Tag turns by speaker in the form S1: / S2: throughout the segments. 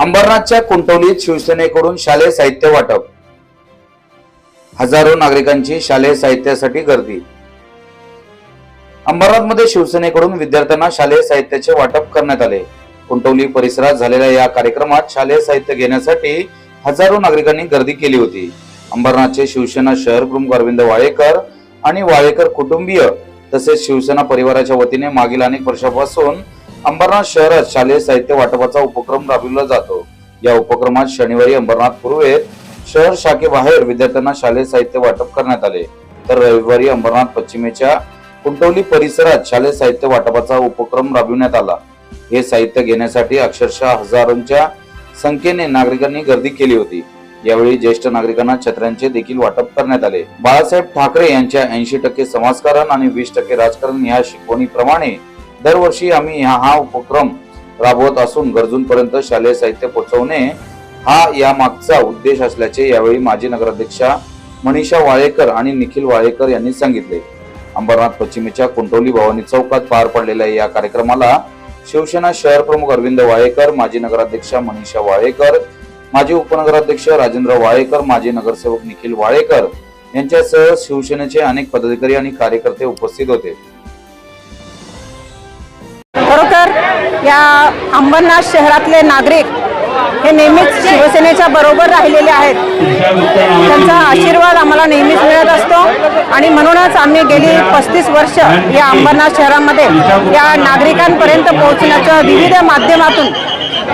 S1: अंबरनाथच्या कुंटवलीत शिवसेनेकडून शालेय साहित्य वाटप. हजारो नागरिकांची शालेय साहित्यासाठी गर्दी. अंबरनाथमध्ये शिवसेनेकडून विद्यार्थ्यांना शालेय साहित्याचे वाटप करण्यात आले. कुंटवली परिसरात झालेल्या या कार्यक्रमात शालेय साहित्य घेण्यासाठी हजारो नागरिकांनी गर्दी केली होती. अंबरनाथचे शिवसेना शहर प्रमुख अरविंद वाळेकर आणि वाळेकर कुटुंबीय तसेच शिवसेना परिवाराच्या वतीने मागील अनेक वर्षापासून अंबरनाथ शहरात शालेय साहित्य वाटपाचा उपक्रम राबविला जातो. या उपक्रमात शनिवारी अंबरनाथ पूर्वेत शहर शाखेबाहेर विद्यार्थ्यांना शालेय साहित्य वाटप करण्यात आले. तर रविवारी अंबरनाथ पश्चिमेच्या कुंटवली परिसरात शालेय साहित्य वाटपाचा उपक्रम राबविण्यात आला. हे साहित्य घेण्यासाठी अक्षरशः हजारोंच्या संख्येने नागरिकांनी गर्दी केली होती. यावेळी ज्येष्ठ नागरिकांना छत्र्यांचे देखील वाटप करण्यात आले. बाळासाहेब ठाकरे यांच्या ऐंशी टक्के समाजकारण आणि वीस टक्के राजकारण या शिकवणीप्रमाणे दरवर्षी आम्ही हा हा उपक्रम राबवत असून गरजूंपर्यंत शालेय साहित्य पोहोचवणे हा या मागचा उद्देश असल्याचे यावेळी माजी नगराध्यक्षा मनीषा वाळेकर आणि निखिल वाळेकर यांनी सांगितले. अंबरनाथ पश्चिमेच्या कुंटोली भवानी चौकात पार पडलेल्या या कार्यक्रमाला शिवसेना शहर प्रमुख अरविंद वाळेकर माजी नगराध्यक्षा मनीषा वाळेकर माजी उपनगराध्यक्ष राजेंद्र वाळेकर माजी नगरसेवक निखिल वाळेकर यांच्यासह शिवसेनेचे अनेक पदाधिकारी आणि कार्यकर्ते उपस्थित होते.
S2: खरोखर या अंबरनाथ शहरातले नागरिक हे नेहमीच शिवसेनेच्या बरोबर राहिलेले आहेत. त्यांचा आशीर्वाद आम्हाला नेहमीच मिळत असतो. आणि म्हणूनच आम्ही गेली पस्तीस वर्ष या अंबरनाथ शहरामध्ये या नागरिकांपर्यंत पोहोचण्याच्या विविध माध्यमातून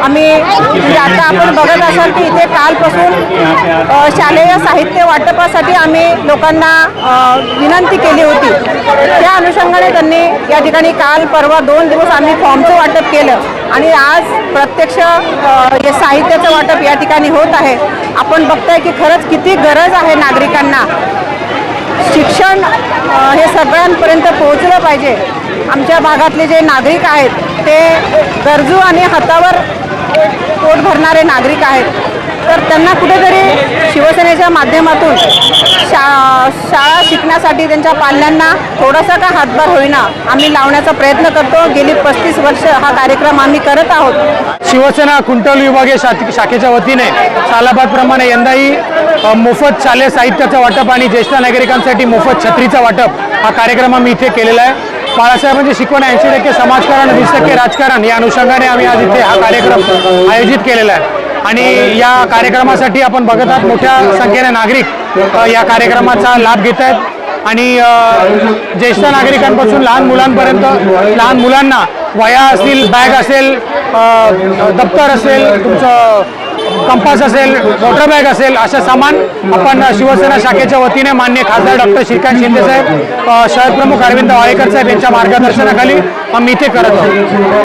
S2: आम्ही म्हणजे आता आपण बघत असाल की इथे कालपासून शालेय साहित्य वाटपासाठी आम्ही लोकांना विनंती केली होती. त्या अनुषंगाने त्यांनी या ठिकाणी काल परवा दोन दिवस आम्ही फॉर्मचं वाटप केलं. आणि आज प्रत्यक्ष हे साहित्याचं वाटप या ठिकाणी होत आहे. आपण बघताय की खरंच किती गरज आहे नागरिकांना. शिक्षण हे सगळ्यांपर्यंत पोहोचलं पाहिजे. आमच्या भागातले जे नागरिक आहेत ते गरजू आणि हातावर पोट भरणारे नागरिक आहेत. तर त्यांना कुठेतरी शिवसेनेच्या माध्यमातून शा शाळा शिकण्यासाठी त्यांच्या पाल्यांना थोडासा का हातभार होईना आम्ही लावण्याचा प्रयत्न करतो. गेली पस्तीस वर्ष हा कार्यक्रम आम्ही करत आहोत.
S3: शिवसेना कुंटल विभागीय शा- शाखेच्या वतीने सालाबादप्रमाणे यंदाही मोफत शालेय साहित्याचं वाटप आणि ज्येष्ठ नागरिकांसाठी मोफत छत्रीचं वाटप हा कार्यक्रम आम्ही इथे केलेला आहे. बाळासाहेबांची शिकवण ऐंशी टक्के समाजकारण वीस टक्के राजकारण या अनुषंगाने आम्ही आज इथे हा कार्यक्रम आयोजित केलेला आहे. आणि या कार्यक्रमासाठी आपण बघत आहात मोठ्या संख्येने नागरिक या कार्यक्रमाचा लाभ घेत आहेत. आणि ज्येष्ठ नागरिकांपासून लहान मुलांपर्यंत लहान मुलांना वया असतील बॅग असेल दप्तर असेल तुमचं कंपास असेल वॉटर बॅग असेल असं सामान आपण शिवसेना शाखेच्या वतीने मान्य खासदार डॉक्टर श्रीकांत शिंदे साहेब शहर प्रमुख अरविंद वाळेकर साहेब यांच्या मार्गदर्शनाखाली आम्ही इथे करत आहोत.